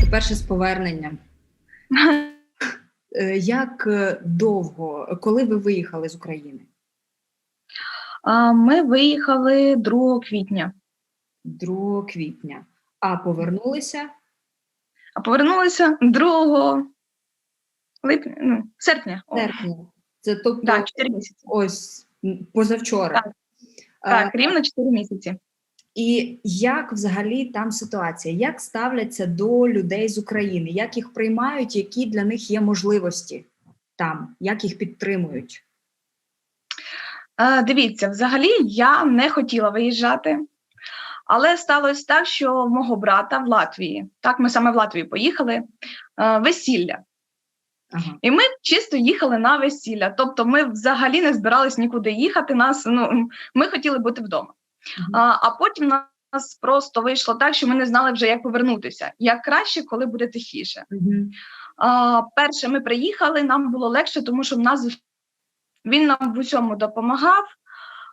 По-перше, з поверненням. Е, Як е, довго, коли ви виїхали з України? Ми виїхали 2 квітня, 2 квітня. А повернулися а повернулися 2 липня, ну, серпня. в серпні. Це тобто Так, 4 місяці. ось позавчора. Так. Е, Так, рівно 4 місяці. І як взагалі там ситуація? Як ставляться до людей з України? Як їх приймають? Які для них є можливості там? Як їх підтримують? Е, Дивіться, взагалі я не хотіла виїжджати, але сталося так, що мого брата в Латвії, так, ми саме в Латвію поїхали, е, весілля. Ага. І ми чисто їхали на весілля. Тобто ми взагалі не збирались нікуди їхати. Нас, ну, ми хотіли бути вдома. А, а потім нас просто вийшло так, що ми не знали вже, як повернутися. Як краще, коли буде тихіше. А, перше, ми приїхали, нам було легше, тому що в нас він нам в усьому допомагав.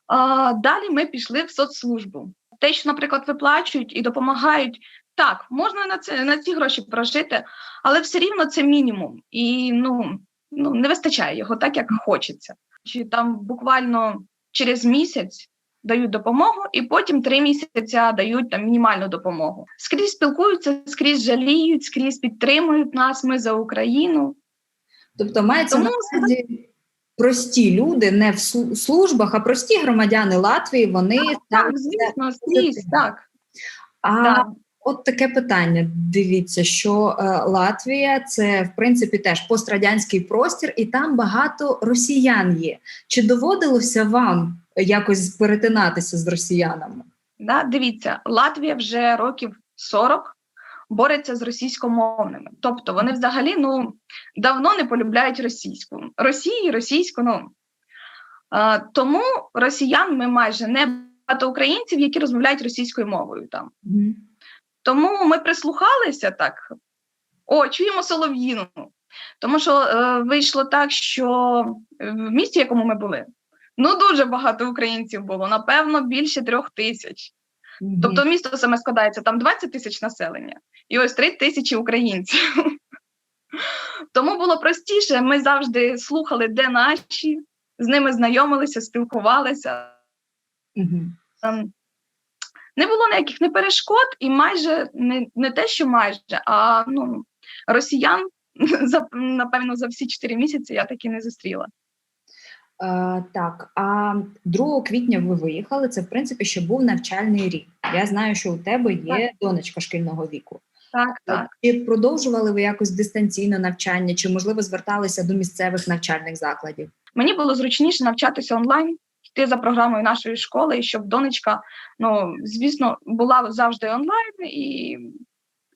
А, далі ми пішли в соцслужбу. Те, що, наприклад, виплачують і допомагають, так, можна на це на ці гроші прожити, але все рівно це мінімум. І ну, ну не вистачає його так, як хочеться. Чи там буквально через місяць дають допомогу, і потім три місяці дають там мінімальну допомогу. Скрізь спілкуються, скрізь жаліють, скрізь підтримують нас. Ми за Україну. Тобто мається на увазі прості люди, не в службах, а прості громадяни Латвії. Вони Так, ставляться звісно, скрізь, так. А так. от таке питання. Дивіться, що е, Латвія це в принципі теж пострадянський простір, і там багато росіян є. Чи доводилося вам якось перетинатися з росіянами? Да, дивіться, Латвія вже років 40 бореться з російськомовними. Тобто вони взагалі ну, давно не полюбляють російську. Росії, російську, ну. А, тому росіян ми майже не багато українців, які розмовляють російською мовою там. Тому ми прислухалися так. О, чуємо солов'їну. Тому що е, вийшло так, що в місті, в якому ми були, ну дуже багато українців було, напевно, більше трьох тисяч. Мгм. Тобто місто саме складається там 20 тисяч населення, і ось 3 тисячі українців. Тому було простіше. Ми завжди слухали, де наші, з ними знайомилися, спілкувалися. Мгм. Ем, Не було ніяких не перешкод, і майже не, не те, що майже, а ну, росіян за, напевно за всі 4 місяці я таки не зустріла. Е, так, а 2 квітня ви виїхали. Це в принципі ще був навчальний рік. Я знаю, що у тебе є донечка шкільного віку. Так, так. Чи продовжували ви якось дистанційне навчання, чи можливо зверталися до місцевих навчальних закладів? Мені було зручніше навчатися онлайн, йти за програмою нашої школи, щоб донечка, ну звісно, була завжди онлайн і,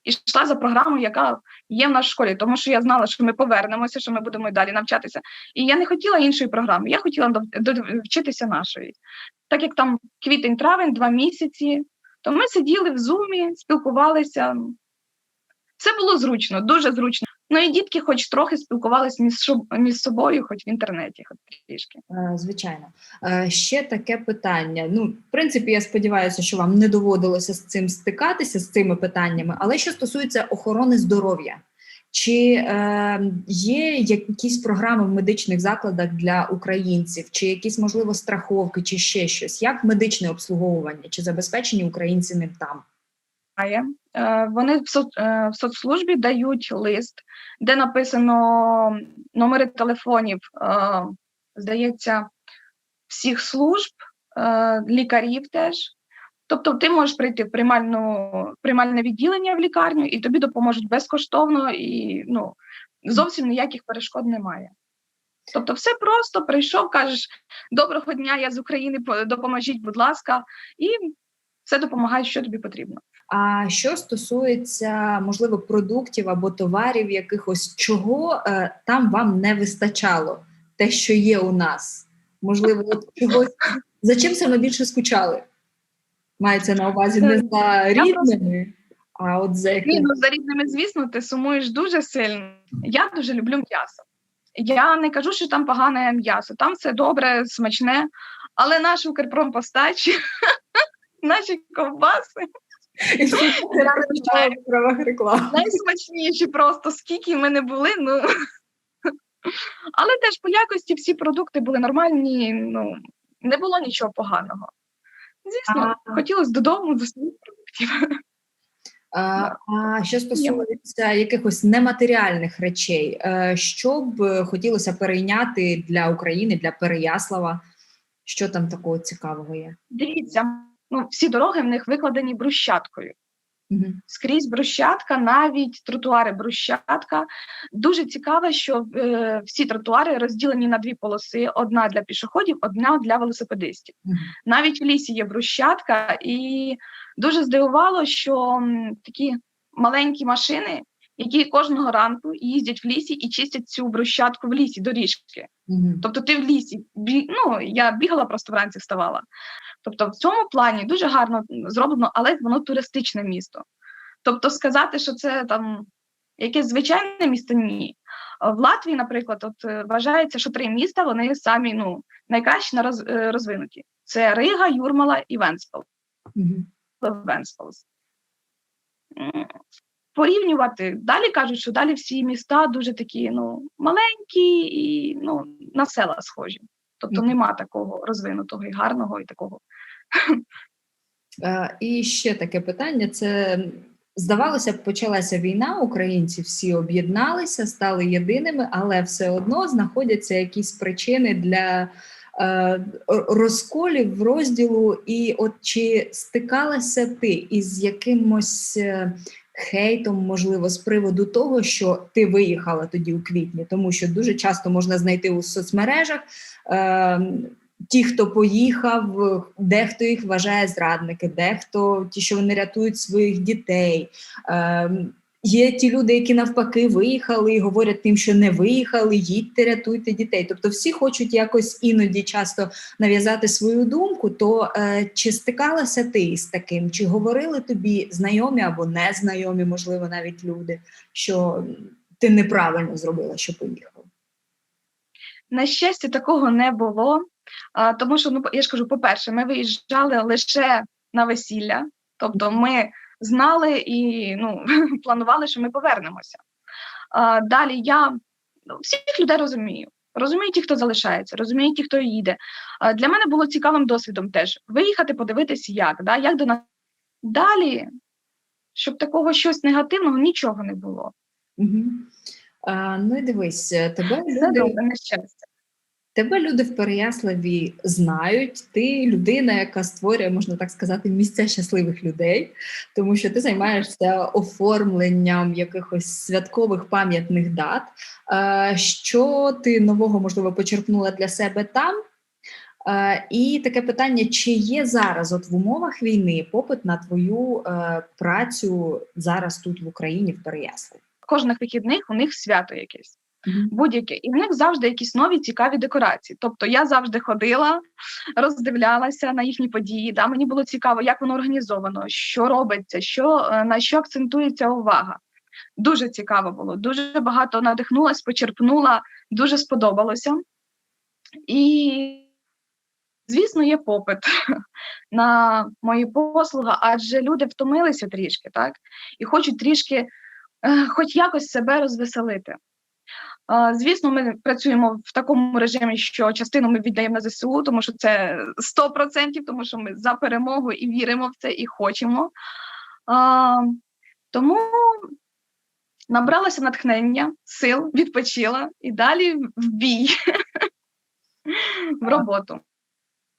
і йшла за програмою, яка є в нашій школі, тому що я знала, що ми повернемося, що ми будемо і далі навчатися. І я не хотіла іншої програми, я хотіла вчитися нашої. Так як там квітень-травень, два місяці, то ми сиділи в зумі, спілкувалися. Все було зручно, дуже зручно. Ну і дітки, хоч трохи спілкувалися між, собою, хоч в інтернеті, хоч трішки. Е, Звичайно, Е, ще таке питання. Ну, в принципі, я сподіваюся, що вам не доводилося з цим стикатися з цими питаннями. Але що стосується охорони здоров'я, чи е, є якісь програми в медичних закладах для українців, чи якісь можливо страховки, чи ще щось? Як медичне обслуговування, чи забезпечені українці ним там? Має. Е, Вони е, в соцслужбі дають лист, де написано номери телефонів, е, здається, всіх служб, лікарів теж. Тобто ти можеш прийти в приймальну, приймальне відділення в лікарню, і тобі допоможуть безкоштовно, і ну, зовсім ніяких перешкод немає. Тобто, все просто прийшов, кажеш: доброго дня, я з України, по- допоможіть, будь ласка, і все допомагає, що тобі потрібно. А що стосується можливо продуктів або товарів, якихось чого е, там вам не вистачало, те, що є у нас, можливо, от чогось за чим саме більше скучали? Мається на увазі не за рідними, а от за Ні, якими. ну за рідними, звісно, ти сумуєш дуже сильно. Я дуже люблю м'ясо. Я не кажу, що там погане м'ясо, там все добре, смачне, але наш Укрпромпостач, наші ковбаси, І в правах реклами. Найсмачніші просто, скільки ми не були, ну. Але теж по якості всі продукти були нормальні, ну, не було нічого поганого. Звісно, А. хотілося додому до своїх продуктів. А, а що стосується якихось нематеріальних речей, е, що б е, хотілося перейняти для України, для Переяслава? Що там такого цікавого є? Дивіться, ну, всі дороги в них викладені брусчаткою. Мгм. скрізь брусчатка, навіть тротуари брусчатка. Дуже цікаво, що е, всі тротуари розділені на дві полоси: одна для пішоходів, одна для велосипедистів. Мгм. Навіть в лісі є брусчатка, і дуже здивувало, що м, такі маленькі машини, які кожного ранку їздять в лісі і чистять цю брусчатку в лісі, доріжки. Мгм. Тобто ти в лісі бі... ну, я бігала просто вранці вставала. Тобто, в цьому плані дуже гарно зроблено, але воно туристичне місто. Тобто, сказати, що це там якесь звичайне місто, ні. В Латвії, наприклад, от е, вважається, що три міста вони самі ну, найкраще на роз... розвинуті: це Рига, Юрмала і Венспел. Мгм. Венспелс. Порівнювати. Далі кажуть, що далі всі міста дуже такі ну, маленькі і ну, на села схожі. Тобто нема такого розвинутого і гарного, і такого. Е, І ще таке питання: це здавалося б, почалася війна, українці всі об'єдналися, стали єдиними, але все одно знаходяться якісь причини для е, розколів, розділу. І от чи стикалася ти із якимось е, хейтом, можливо, з приводу того, що ти виїхала тоді у квітні, тому що дуже часто можна знайти у соцмережах. Е, ті, хто поїхав, дехто їх вважає зрадники, дехто ті, що вони рятують своїх дітей. Е, Є ті люди, які навпаки виїхали і говорять тим, що не виїхали, їдьте, рятуйте дітей. Тобто всі хочуть якось іноді часто нав'язати свою думку. То е, чи стикалася ти із таким? Чи говорили тобі знайомі або незнайомі, можливо, навіть люди, що ти неправильно зробила, що поїхала? На щастя, такого не було. Тому що, ну, я ж кажу, по-перше, ми виїжджали лише на весілля, тобто ми знали і ну, планували, що ми повернемося. Далі я ну, всіх людей розумію. Розумію ті, хто залишається, розумію ті, хто їде. Для мене було цікавим досвідом теж виїхати, подивитися, як, да, як до нас. Далі, щоб такого щось негативного, нічого не було. Угу. А, ну і дивись, е, тебе люди, добре, на щастя. Тебе люди в Переяславі знають. Ти людина, яка створює, можна так сказати, місця щасливих людей, тому що ти займаєшся оформленням якихось святкових пам'ятних дат. Що ти нового можливо почерпнула для себе там? І таке питання: чи є зараз, от в умовах війни, попит на твою е, працю зараз тут в Україні в Переяславі? Кожних вихідних у них свято якесь. Мгм. будь-яке. І в них завжди якісь нові цікаві декорації. Тобто я завжди ходила, роздивлялася на їхні події. Да, мені було цікаво, як воно організовано, що робиться, що, е, на що акцентується увага. Дуже цікаво було, дуже багато надихнулась, почерпнула, дуже сподобалося. І, звісно, є попит на мої послуги, адже люди втомилися трішки, так? І хочуть трішки, е, хоч якось себе розвеселити. Звісно, ми працюємо в такому режимі, що частину ми віддаємо на ЗСУ, тому що це 100%, тому що ми за перемогу і віримо в це, і хочемо. Тому набралася натхнення, сил, відпочила і далі в бій, в роботу.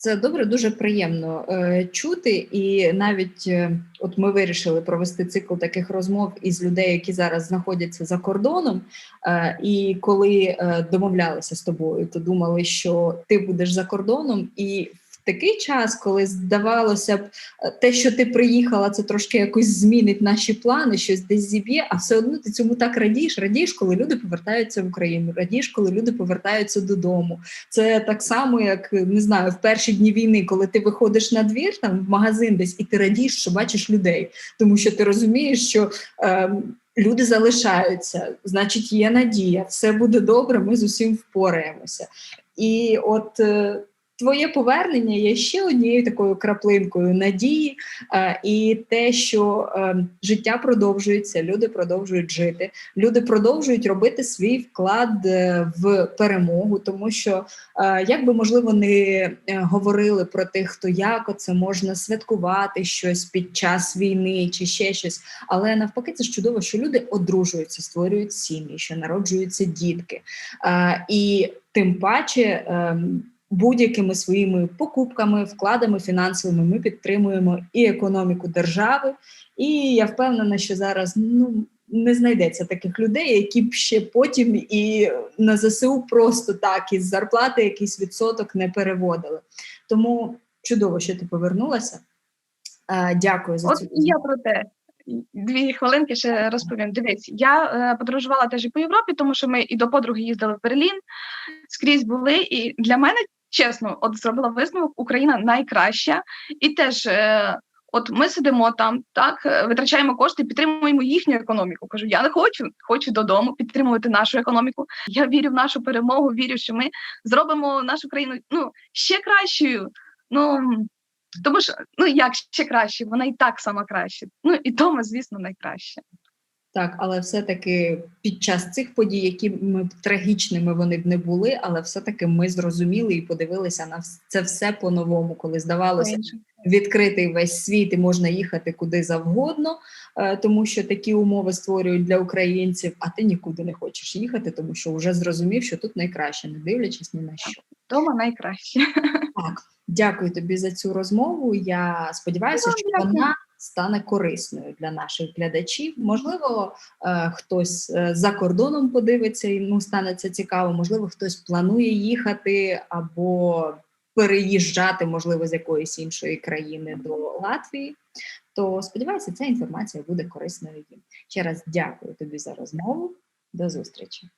Це добре, дуже приємно е, чути. І навіть е, от ми вирішили провести цикл таких розмов із людей, які зараз знаходяться за кордоном. Е, і коли е, домовлялися з тобою, то думали, що ти будеш за кордоном, і такий час, коли здавалося б, е, те, що ти приїхала, це трошки якось змінить наші плани, щось десь зіб'є, а все одно ти цьому так радієш. Радієш, коли люди повертаються в Україну, радієш, коли люди повертаються додому. Це так само, як не знаю, в перші дні війни, коли ти виходиш на двір, там в магазин десь, і ти радієш, що бачиш людей, тому що ти розумієш, що е, люди залишаються, значить, є надія, все буде добре, ми з усім впораємося. І от твоє повернення є ще однією такою краплинкою надії, е, і те, що е, життя продовжується, люди продовжують жити, люди продовжують робити свій вклад е, в перемогу, тому що як би можливо не говорили про тих, хто як оце можна святкувати щось під час війни чи ще щось, але навпаки, це ж чудово, що люди одружуються, створюють сім'ї, що народжуються дітки, і тим паче. Будь-якими своїми покупками, вкладами фінансовими ми підтримуємо і економіку держави. І я впевнена, що зараз ну не знайдеться таких людей, які б ще потім і на ЗСУ просто так із зарплати якийсь відсоток не переводили. Тому чудово, що ти повернулася. Е, Дякую за От цю я про те. Дві хвилинки ще розповім. Дивись, я е, подорожувала теж і по Європі, тому що ми і до подруги їздили в Берлін, скрізь були. І для мене, чесно, от зробила висновок, Україна найкраща. І теж, е, от ми сидимо там, так, е, витрачаємо кошти, підтримуємо їхню економіку. Кажу, я не хочу, хочу додому підтримувати нашу економіку. Я вірю в нашу перемогу, вірю, що ми зробимо нашу країну ну, ще кращою. Ну, тому що ну як ще краще, вона і так сама краще. Ну і дома, звісно, найкраще. Так, але все-таки під час цих подій, якими б трагічними вони б не були, але все-таки ми зрозуміли і подивилися на це все по-новому, коли здавалося, відкритий весь світ і можна їхати куди завгодно, е, тому що такі умови створюють для українців, а ти нікуди не хочеш їхати, тому що вже зрозумів, що тут найкраще, не дивлячись ні на що. Дома найкраще. Так, дякую тобі за цю розмову. Я сподіваюся, Вам що дякую. вона стане корисною для наших глядачів. Можливо, е, хтось е, за кордоном подивиться йому стане це цікаво. Можливо, хтось планує їхати або переїжджати, можливо, з якоїсь іншої країни до Латвії. То сподіваюся, ця інформація буде корисною їм. Ще раз дякую тобі за розмову. До зустрічі.